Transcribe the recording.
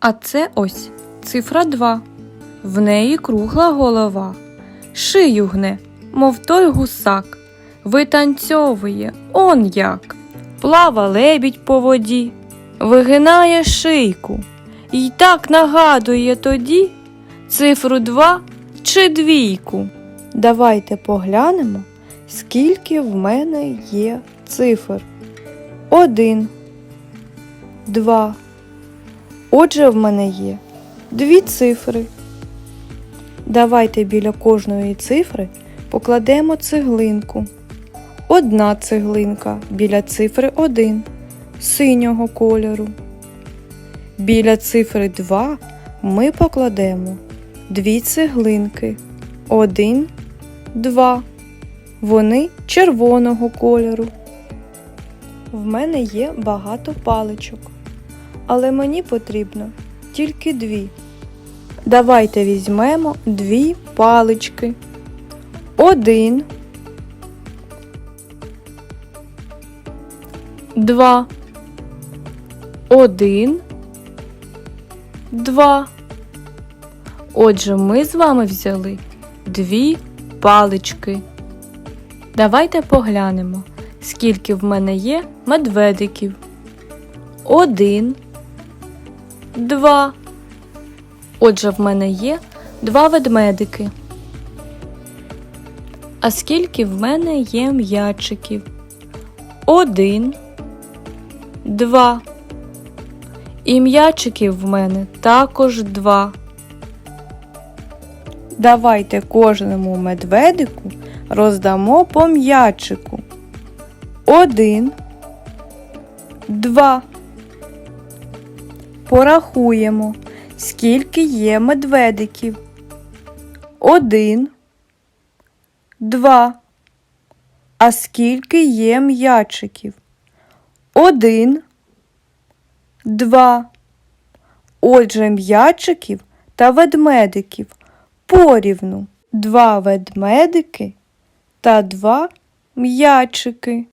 А це ось цифра 2. В неї кругла голова. Шию гне, мов той гусак. Витанцьовує он як. Плава лебідь по воді, вигинає шийку. І так нагадує тоді цифру 2 чи двійку. Давайте поглянемо, скільки в мене є цифр. Один, два. Отже, в мене є дві цифри. Давайте біля кожної цифри покладемо цеглинку. Одна цеглинка біля цифри 1 синього кольору. Біля цифри 2 ми покладемо дві цеглинки. 1, 2. Вони червоного кольору. В мене є багато паличок, але мені потрібно тільки дві. Давайте візьмемо дві палички. Один. Два. Один. Два. Отже, ми з вами взяли дві палички. Давайте поглянемо, скільки в мене є медведиків. Один. Два. Отже, в мене є два ведмедики. А скільки в мене є м'ячиків? Один. Два. І м'ячиків в мене також два. Давайте кожному медведику роздамо по м'ячику. Один. Два. Порахуємо, скільки є медведиків. Один. Два. А скільки є м'ячиків? Один. Два. Отже, м'ячиків та ведмедиків порівну. Два ведмедики та два м'ячики.